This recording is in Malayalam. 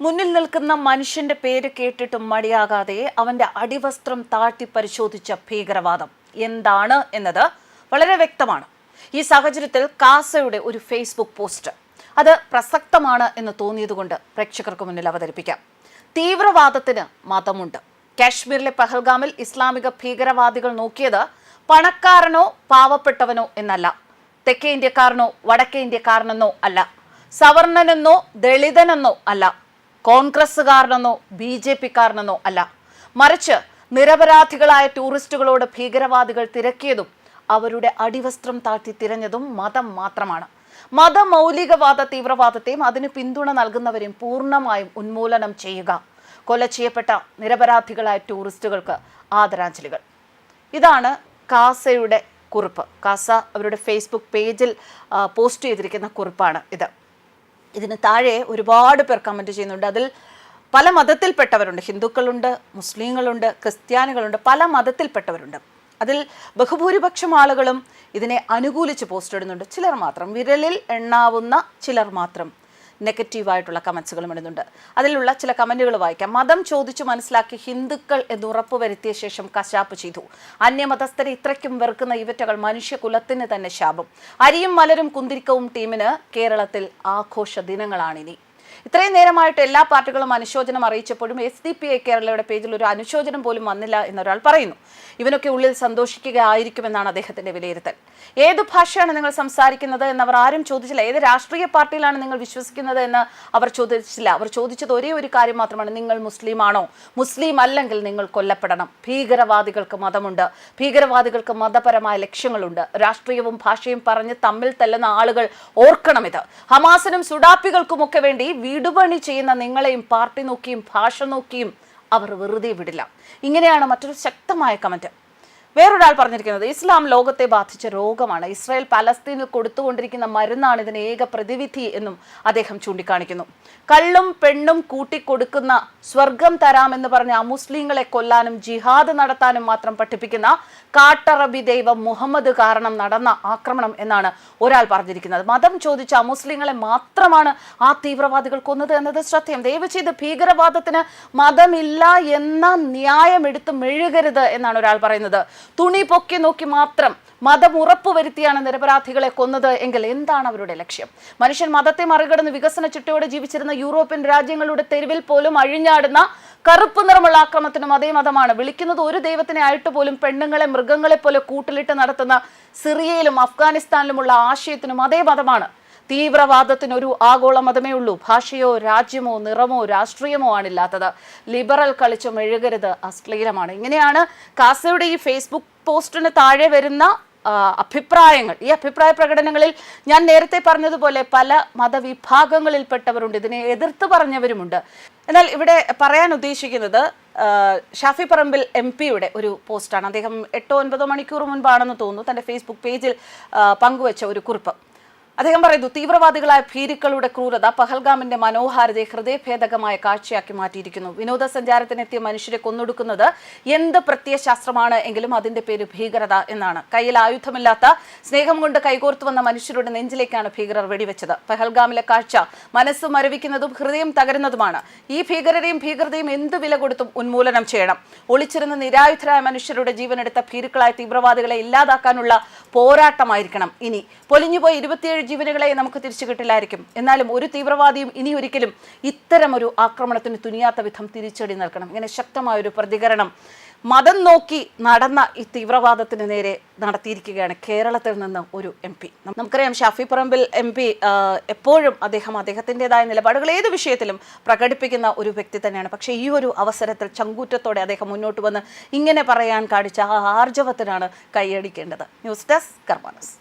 മുന്നിൽ നിൽക്കുന്ന മനുഷ്യന്റെ പേര് കേട്ടിട്ടും മടിയാകാതെ അവന്റെ അടിവസ്ത്രം താഴ്ത്തി പരിശോധിച്ച ഭീകരവാദം. എന്താണ് എന്നത് വളരെ വ്യക്തമാണ്. ഈ സാഹചര്യത്തിൽ കാസയുടെ ഒരു ഫേസ്ബുക്ക് പോസ്റ്റ്. അത് പ്രസക്തമാണ് എന്ന് തോന്നിയതുകൊണ്ട് പ്രേക്ഷകർക്ക് മുന്നിൽ അവതരിപ്പിക്കാം. തീവ്രവാദത്തിന് മതമുണ്ട്. കാശ്മീരിലെ പഹൽഗാമിൽ ഇസ്ലാമിക ഭീകരവാദികൾ നോക്കിയത് പണക്കാരനോ പാവപ്പെട്ടവനോ എന്നല്ല. തെക്കേ ഇന്ത്യക്കാരനോ വടക്കേ ഇന്ത്യക്കാരനെന്നോ അല്ല. സവർണനെന്നോ ദളിതനെന്നോ അല്ല. കോൺഗ്രസ്സുകാരനെന്നോ ബി ജെ പിക്കാരനെന്നോ അല്ല. മറിച്ച് നിരപരാധികളായ ടൂറിസ്റ്റുകളോട് ഭീകരവാദികൾ തിരക്കിയതും അവരുടെ അടിവസ്ത്രം താഴ്ത്തി തിരഞ്ഞതും മതം മാത്രമാണ്. മതമൗലികവാദ തീവ്രവാദത്തെയും അതിന് പിന്തുണ നൽകുന്നവരെയും പൂർണമായും ഉന്മൂലനം ചെയ്യുക. കൊല ചെയ്യപ്പെട്ട നിരപരാധികളായ ടൂറിസ്റ്റുകൾക്ക് ആദരാഞ്ജലികൾ. ഇതാണ് കാസയുടെ കുറിപ്പ്. കാസ അവരുടെ ഫേസ്ബുക്ക് പേജിൽ പോസ്റ്റ് ചെയ്തിരിക്കുന്ന കുറിപ്പാണ് ഇത്. ഇതിന് താഴെ ഒരുപാട് പേർ കമന്റ് ചെയ്യുന്നുണ്ട്. അതിൽ പല മതത്തിൽപ്പെട്ടവരുണ്ട്. ഹിന്ദുക്കളുണ്ട് മുസ്ലിങ്ങളുണ്ട് ക്രിസ്ത്യാനികളുണ്ട് പല മതത്തിൽപ്പെട്ടവരുണ്ട്. അതിൽ ബഹുഭൂരിപക്ഷം ആളുകളും ഇതിനെ അനുകൂലിച്ച് പോസ്റ്റ് ഇടുന്നുണ്ട്. ചിലർ മാത്രം വിരലിൽ എണ്ണാവുന്ന ചിലർ മാത്രം. നെഗറ്റീവായിട്ടുള്ള കമൻസുകളും ഇടുന്നുണ്ട്. അതിലുള്ള ചില കമന്റുകൾ വായിക്കാം. മതം ചോദിച്ചു മനസ്സിലാക്കി ഹിന്ദുക്കൾ എന്ന് ഉറപ്പുവരുത്തിയ ശേഷം കശാപ്പ് ചെയ്തു. അന്യമതസ്ഥരെ ഇത്രയ്ക്കും വെറുക്കുന്ന ഇവറ്റകൾ മനുഷ്യകുലത്തിന് തന്നെ ശാപം. അരിയും മലരും കുന്തിരിക്കവും ടീമിന് കേരളത്തിൽ ആഘോഷ ദിനങ്ങളാണിനി. ഇത്രയും നേരമായിട്ട് എല്ലാ പാർട്ടികളും അനുശോചനം അറിയിച്ചപ്പോഴും എസ് ഡി പി ഐ കേരളയുടെ പേജിൽ ഒരു അനുശോചനം പോലും വന്നില്ല എന്നൊരാൾ പറയുന്നു. ഇവനൊക്കെ ഉള്ളിൽ സന്തോഷിക്കുകയായിരിക്കുമെന്നാണ് അദ്ദേഹത്തിന്റെ വിലയിരുത്തൽ. ഏത് ഭാഷയാണ് നിങ്ങൾ സംസാരിക്കുന്നത് എന്നവർ ആരും ചോദിച്ചില്ല. ഏത് രാഷ്ട്രീയ പാർട്ടിയിലാണ് നിങ്ങൾ വിശ്വസിക്കുന്നത് എന്ന് അവർ ചോദിച്ചില്ല. അവർ ചോദിച്ചത് ഒരേ ഒരു കാര്യം മാത്രമാണ്. നിങ്ങൾ മുസ്ലിമാണോ മുസ്ലിം അല്ലെങ്കിൽ നിങ്ങൾ കൊല്ലപ്പെടണം. ഭീകരവാദികൾക്ക് മതമുണ്ട്. ഭീകരവാദികൾക്ക് മതപരമായ ലക്ഷ്യങ്ങളുണ്ട്. രാഷ്ട്രീയവും ഭാഷയും പറഞ്ഞ് തമ്മിൽ തല്ലുന്ന ആളുകൾ ഓർക്കണം ഇത് ഹമാസിനും സുഡാപ്പികൾക്കുമൊക്കെ വേണ്ടി വീടുപണി ചെയ്യുന്ന നിങ്ങളെയും പാർട്ടി നോക്കിയും ഭാഷ നോക്കിയും അവർ വെറുതെ വിടില്ല. ഇങ്ങനെയാണ് മറ്റൊരു ശക്തമായ കമന്റ്. വേറൊരാൾ പറഞ്ഞിരിക്കുന്നത് ഇസ്ലാം ലോകത്തെ ബാധിച്ച രോഗമാണ്. ഇസ്രായേൽ പലസ്തീനിൽ കൊടുത്തുകൊണ്ടിരിക്കുന്ന മരുന്നാണ് ഇതിന് ഏക പ്രതിവിധി എന്നും അദ്ദേഹം ചൂണ്ടിക്കാണിക്കുന്നു. കള്ളും പെണ്ണും കൂട്ടിക്കൊടുക്കുന്ന സ്വർഗം തരാമെന്ന് പറഞ്ഞ അമുസ്ലിങ്ങളെ കൊല്ലാനും ജിഹാദ് നടത്താനും മാത്രം പഠിപ്പിക്കുന്ന കാട്ടറബി ദൈവം മുഹമ്മദ് കാരണം നടന്ന ആക്രമണം എന്നാണ് ഒരാൾ പറഞ്ഞിരിക്കുന്നത്. മതം ചോദിച്ച അമുസ്ലിങ്ങളെ മാത്രമാണ് ആ തീവ്രവാദികൾ കൊന്നത് എന്നത് ശ്രദ്ധേയം. ദയവ് ചെയ്ത് ഭീകരവാദത്തിന് മതമില്ല എന്ന ന്യായം എടുത്ത് മെഴുകരുത് എന്നാണ് ഒരാൾ പറയുന്നത്. തുണി പൊക്കി നോക്കി മാത്രം മതം ഉറപ്പുവരുത്തിയാണ് നിരപരാധികളെ കൊന്നത് എങ്കിൽ എന്താണ് അവരുടെ ലക്ഷ്യം? മനുഷ്യൻ മതത്തെ മറികടന്ന് വികസന ചിട്ടയോടെ ജീവിച്ചിരുന്ന യൂറോപ്യൻ രാജ്യങ്ങളുടെ തെരുവിൽ പോലും അഴിഞ്ഞാടുന്ന കറുപ്പ് നിറമുള്ള ആക്രമത്തിനും അതേ മതമാണ്. വിളിക്കുന്നത് ഒരു ദൈവത്തിനെ ആയിട്ട് പോലും പെണ്ണുങ്ങളെ മൃഗങ്ങളെ പോലെ കൂട്ടിലിട്ട് നടത്തുന്ന സിറിയയിലും അഫ്ഗാനിസ്ഥാനിലുമുള്ള ആശയത്തിനും അതേ മതമാണ്. തീവ്രവാദത്തിന് ഒരു ആഗോള മതമേ ഉള്ളൂ. ഭാഷയോ രാജ്യമോ നിറമോ രാഷ്ട്രീയമോ ആണില്ലാത്തത്. ലിബറൽ കളിച്ചു മെഴുകരുത് അശ്ലീലമാണ്. ഇങ്ങനെയാണ് കാസയുടെ ഈ ഫേസ്ബുക്ക് പോസ്റ്റിന് താഴെ വരുന്ന അഭിപ്രായങ്ങൾ. ഈ അഭിപ്രായ പ്രകടനങ്ങളിൽ ഞാൻ നേരത്തെ പറഞ്ഞതുപോലെ പല മതവിഭാഗങ്ങളിൽപ്പെട്ടവരുണ്ട്. ഇതിനെ എതിർത്ത് പറഞ്ഞവരുമുണ്ട്. എന്നാൽ ഇവിടെ പറയാൻ ഉദ്ദേശിക്കുന്നത് ഷാഫി പറമ്പിൽ എം പിയുടെ ഒരു പോസ്റ്റാണ്. അദ്ദേഹം എട്ടോ ഒൻപതോ മണിക്കൂർ മുൻപാണെന്ന് തോന്നുന്നു തന്റെ ഫേസ്ബുക്ക് പേജിൽ പങ്കുവച്ച ഒരു കുറിപ്പ്. അദ്ദേഹം പറയുന്നു തീവ്രവാദികളായ ഭീരുക്കളുടെ ക്രൂരത പഹൽഗാമിന്റെ മനോഹാരിതയെ ഹൃദയഭേദകമായ കാഴ്ചയാക്കി മാറ്റിയിരിക്കുന്നു. വിനോദസഞ്ചാരത്തിനെത്തിയ മനുഷ്യരെ കൊന്നൊടുക്കുന്നത് എന്ത് പ്രത്യയശാസ്ത്രമാണ് എങ്കിലും അതിന്റെ പേര് ഭീകരത എന്നാണ്. കയ്യിൽ ആയുധമില്ലാത്ത സ്നേഹം കൊണ്ട് കൈകോർത്തു വന്ന മനുഷ്യരുടെ നെഞ്ചിലേക്കാണ് ഭീകരർ വെടിവെച്ചത്. പഹൽഗാമിലെ കാഴ്ച മനസ്സ് മരവിക്കുന്നതും ഹൃദയം തകരുന്നതുമാണ്. ഈ ഭീകരരെയും ഭീകരതയും എന്ത് വില കൊടുത്തും ഉന്മൂലനം ചെയ്യണം. ഒളിച്ചിരുന്ന നിരായുധരായ മനുഷ്യരുടെ ജീവനെടുത്ത ഭീരുക്കളായ തീവ്രവാദികളെ ഇല്ലാതാക്കാനുള്ള പോരാട്ടമായിരിക്കണം ഇനി. പൊലിഞ്ഞുപോയ ഇരുപത്തിയേഴ് ജീവനുകളെ നമുക്ക് തിരിച്ചു കിട്ടില്ലായിരിക്കും. എന്നാലും ഒരു തീവ്രവാദിയും ഇനി ഒരിക്കലും ഇത്തരമൊരു ആക്രമണത്തിന് തുനിയാത്ത വിധം തിരിച്ചടി നൽകണം. ഇങ്ങനെ ശക്തമായൊരു പ്രതികരണം. മതം നോക്കി നടന്ന ഈ തീവ്രവാദത്തിന് നേരെ നടത്തിയിരിക്കുകയാണ് കേരളത്തിൽ നിന്ന് ഒരു എം പി. നമുക്കറിയാം ഷാഫി പറമ്പിൽ എം പി എപ്പോഴും അദ്ദേഹം അദ്ദേഹത്തിന്റെതായ നിലപാടുകൾ ഏത് വിഷയത്തിലും പ്രകടിപ്പിക്കുന്ന ഒരു വ്യക്തി തന്നെയാണ്. പക്ഷേ ഈ ഒരു അവസരത്തിൽ ചങ്കൂറ്റത്തോടെ അദ്ദേഹം മുന്നോട്ട് വന്ന് ഇങ്ങനെ പറയാൻ കാണിച്ച ആ ആർജവത്തിനാണ് കൈയടിക്കേണ്ടത്. News desk കർമാനസ്